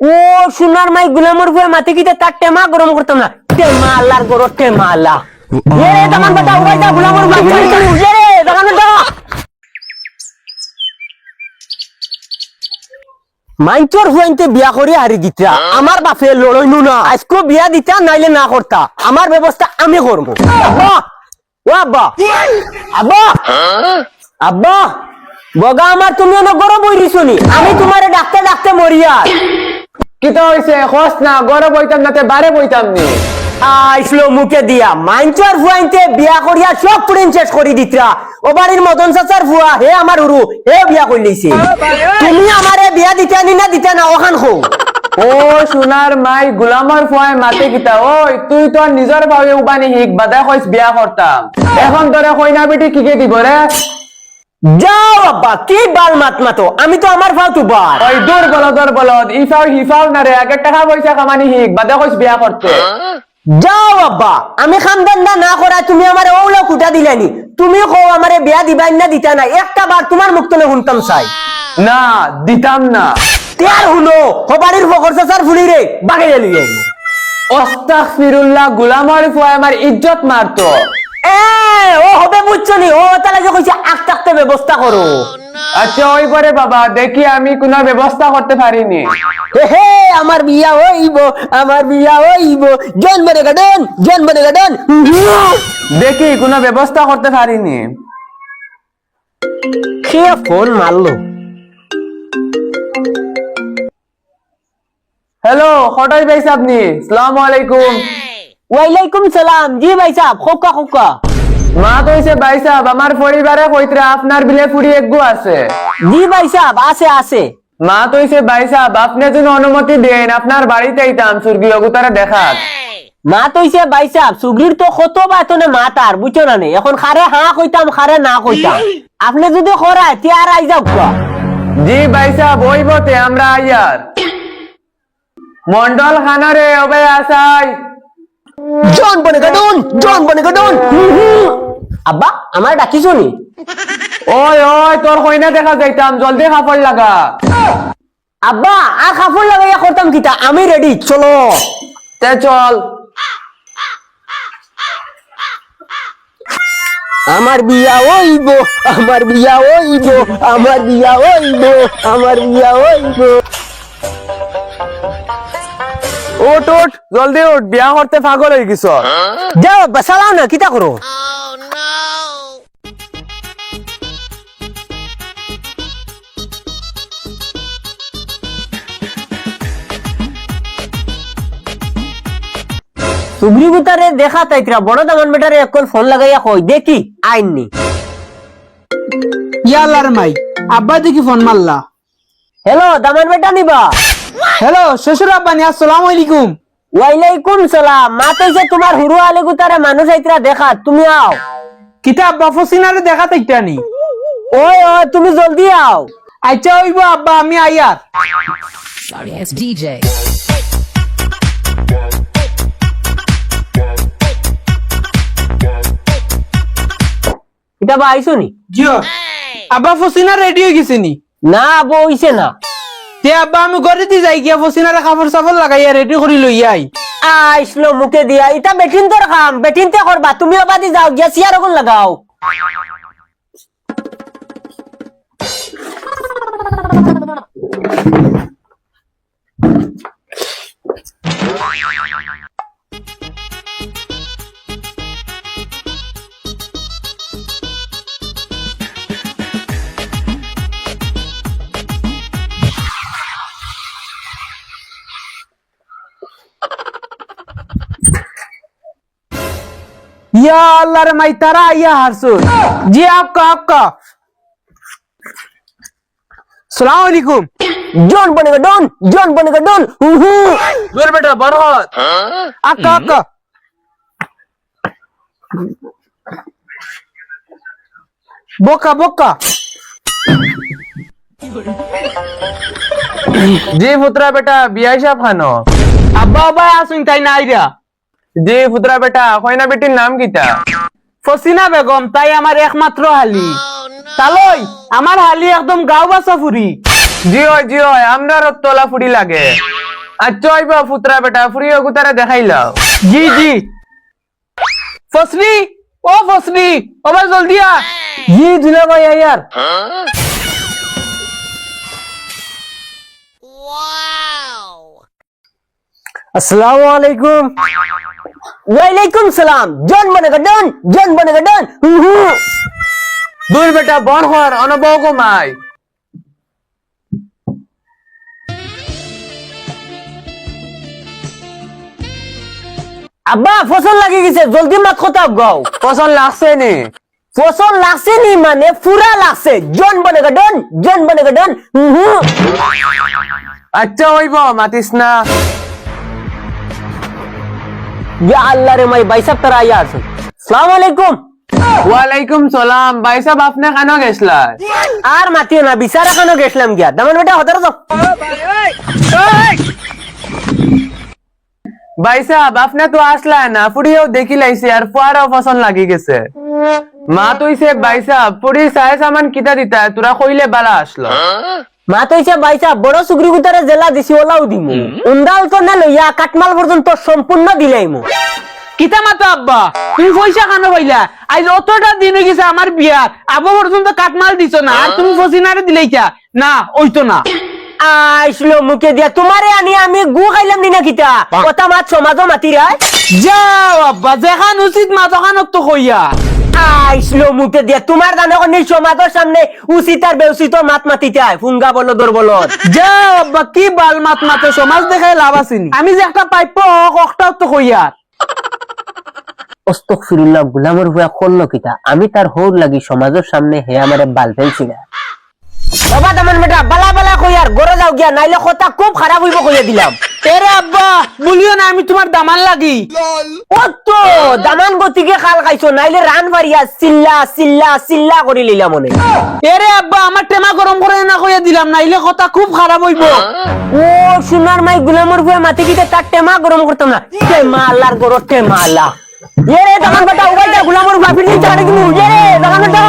ও, সোনার মাই গুলামর ভয়ে মাতে কিতে তার টেমা গরম করতাম না। টেমা আল্লাহর গরো টেমা আল্লাহ। এ রে উড়াই গুলামর বিয়া করে হারি দিতা। আমার বাপে লড়ইনু না। আজকে বিয়া দিতা, নাইলে না করতা আমার ব্যবস্থা আমি করব ও আব্বা। আব্বা। আব্বা। বগা আমার তুমি অনেক গরম বইরিছনি আমি তোমারে ডাকতে ডাকতে মরিয়া কিতা হইছে? খস না গড়ে বইতাম নাতে বারে বইতাম নি। আইসলো মুখে দিয়া। মাইনচার ফুয়াইতে বিয়া করিয়া সব প্রিন্সেস করি দিতরা। ও বাড়ির মদন চাচার ফুয়া হে আমার উরু হে বিয়া কইলিছে তুমি আমারে বিয়া দিতে নি না দিতে না ওখান খো ও সোনার মাই গুলামর ফুয়াই মাতে কিতা ওই তুই তো নিজর ভাবে উবানি হিক বাদা কইস বিয়া করতাম এখন তোরে কইনা বেটি কিকে দিব রে যাও আব্বা কি বাল মাত মাতো? আমি তো আমার বার ওই দূর বলদর বলদ ইফাও হিফাও না রে আগে টাকা পয়সা কামানি হিক বাদা কইস বিয়া করতে। যাও আব্বা আমি না করা তুমি আমার ওগুলো কুটা দিলানি তুমি কো আমারে বিয়া দিবাই না দিতা না একটা বার তোমার মুখ তুলে শুনতাম চাই। না দিতাম না। তেয়ার হুনো হবাড়ির ফকর চাচার ফুলি রে বাগে গেলি অস্তাক ফিরুল্লাহ গুলামর আমার ইজ্জত মারতো এ ও হবে বুঝছ নি ও তাহলে যে কইছে আগ থাকতে ব্যবস্থা করো। আচ্ছা ওই পরে বাবা দেখি আমি কোনো ব্যবস্থা করতে পারিনি। হে হে আমার বিয়া হইব আমার বিয়া হইব। জন বনে গাডন জন বনে গাডন দেখি কোনো ব্যবস্থা করতে পারিনি। সে ফোন মারলো? হ্যালো খটাই পাইছে আপনি? সালাম আলাইকুম। ওয়ালাইকুম সালাম। জি ভাই সাহেব খোকা খোকা। মা কইছে ভাই সাহেব আমার পরিবারে কইতরা আপনার বিলে ফুড়ি একগু আছে। জি ভাই সাহেব আছে আছে। মা কইছে ভাই সাহেব আপনি যদি অনুমতি দেন আপনার বাড়িতে আইতাম স্বর্গীয় গুতারা দেখাত মা তৈছে ভাই সাহেব সুগ্রির তো কত বাতনে মা তার বুঝছ না নে? এখন খারে হ্যাঁ কইতাম খারে না কইতাম। আপনি যদি খরায় তে আর আই যাও জি ভাই সাহেব ওই বতে আমরা আইয়ার। মন্ডল খানারে ওবে আসাই। জন বনে গাডন জন বনে গাডন আব্বা আমার ডাকিছো নি? ওই ওই তোর কইনা দেখা যাইতাম জলদি খাপড় লাগা। আব্বা আর কাপড় লাগাইয়া করতাম কিতা? আমি রেডি চলো। তে চল। আমার বিয়া হইব আমার বিয়া হইব আমার বিয়া হইব আমার বিয়া হইব। ওট ওট জলদি উঠ বিয়া করতে পাগল হয়ে গেছ। যাও আব্বা চালাও না কিতা করো সুগ্রি গুতারে দেখা তাইতরা বড় দামান বেটারে একল ফোন লাগাইয়া কই দেখি আইননি ইয়ালার মাই আব্বা দেখি ফোন মারলা হ্যালো দামান বেটা নিবা। হ্যালো শ্বশুর আব্বানি আসসালামু আলাইকুম। ওয়ালাইকুম সালাম। মা যে তোমার হুরু আলী গুতারে মানুষ আইতরা দেখা তুমি আও। কিতা আব্বা ফসিনারে দেখা তাইতানি ওই ওই তুমি জলদি আও। আচ্ছা হইব আব্বা আমি আইয়ার। Sorry, it's DJ. এটা বা আইসো নি জিও আব্বা ফসিনা রেডি হয়ে গেছে নি না আবো হইছে না। তে আব্বা, আমি দি যাই, গিয়া ফসিনারে কাপড় চাপড় লাগাইয়া রেডি কৰি লৈ আই। আইসলো মুখে দিয়া। ইটা বেটিন তোর কাম বেটিন তে করবা তুমি বাদি যাও, গিয়া সিয়ার ওগুন লাগাও। ইয়া আল্লাহর মাই তারা আইয়া হারসুন জি আপকা আপকা সালাম আলাইকুম। জন বনেগা ডন জন বনেগা ডন। উহু। দূর বেটা বরহত আক্কা আক্কা। বোকা বোকা। জি পুত্রা বেটা বিয়া হিসাব খানো। আব্বা আব্বা আসুন তাই না আইরা? জি পুত্রা বেটা কইনা বেটির নাম কিতা ফসিনা বেগম তাই আমার একমাত্র হালি। তালই আমার হালি একদম গাও বাসা ফুরি জি হয় জি হয় আমরা রত্তলা ফুড়ি লাগে। আচ্ছা হইব ফুতরা বেটা ফুরি গুতারে দেখাইলাও জি জি। ফসলি ও ফসলি ওবার জলদি আ জি দুলা ভাই আসসালামু আলাইকুম। ওয়ালাইকুম সালাম। জন বনেগা ডন জন বনেগা ডন হুহু দূর বেটা বন হর অনবহ কমাই আব্বা ফসল লাগি গেছে জলদি মাত কথা গাও। পছন্দ লাগছে নি। ফসল লাগছে নি মানে পুরা লাগছে। জন বনেগা ডন জন বনেগা ডন হুহু আচ্ছা হইব মাতিস না। ইয়া আল্লাহ রে মাই বাইসাব তারা আইয়া আছে। সালাম আলাইকুম। ওয়ালাইকুম সালাম। ভাই সাহেব আপনি কেন গেছলা আর মাতিও না বিচারা কেন গেছিলাম গিয়া? দামান বেটা হতার তো ভাই সাহেব আপনি তো আসলা না ফুড়িও দেখি লাইছে আর ফুয়ারও পছন্দ লাগি গেছে। মা তুইছে ভাই সাহেব ফুড়ি চাই সামান কিতা দিতা তোরা কইলে বালা আসলো। মা তো ইসে বাইসা বড় সুগ্রি গুতারে জেলা দিছি ওলাও দিমু। উন্দাল তো না লইয়া কাটমাল পর্যন্ত সম্পূর্ণ দিলাইমু। কিতা মাতো আব্বা? তুমি পয়সা কেন পাইলা আজ অতটা দিন হয়ে গেছে আমার বিয়ার আব্বা পর্যন্ত কাটমাল দিছ না আর তুমি ফসিনারে দিলাইছা। না ওইতো না। আইসলো মুখে দিয়া তোমারে আনি আমি গু খাইলাম দিনা কিতা। কথা মাত সমাজও মাতিরা যাও আব্বা যেখান উচিত মা তখন তো কইয়া। আইসলো মুখে দিয়া। তোমার দানে অনেক সমাজের সামনে উচিত আর বেউচিত মাত মাতিতে আয় ফুঙ্গা বলো দর বলো। যাও আব্বা কি বাল মাত মাতে সমাজ দেখাই লাভ আসেনি আমি যে একটা পাইপ কষ্টাও তো কইয়া অস্তক ফিরুল্লাহ গুলামর হুয়া করল কিতা? আমি তার হোর লাগি সমাজের সামনে হে আমারে বাল ফেলছি না। বাবা বেটা বালা বালা কই আর গড়ে যাও গিয়া নাইলে কথা খুব খারাপ হইব কইয়া দিলাম। এরে আব্বা বলিও না আমি তোমার দামান লাগি। ও তো দামান গতিকে খাল খাইছো নাইলে রান বাড়িয়া চিল্লা চিল্লা চিল্লা করে লইলাম মনে। এরে আব্বা আমার টেমা গরম করে না কইয়া দিলাম নাইলে কথা খুব খারাপ হইব। ও সোনার মাই গুলামর হুয়া মাটি কিতে তার টেমা গরম করতাম না। টেমা আল্লাহর গরো টেমা আল্লাহ। এ রে দামান বেটা উগাইটা গুলামর হুয়া ফিরনি চাড়ে কিন্তু এ রে দামান বেটা।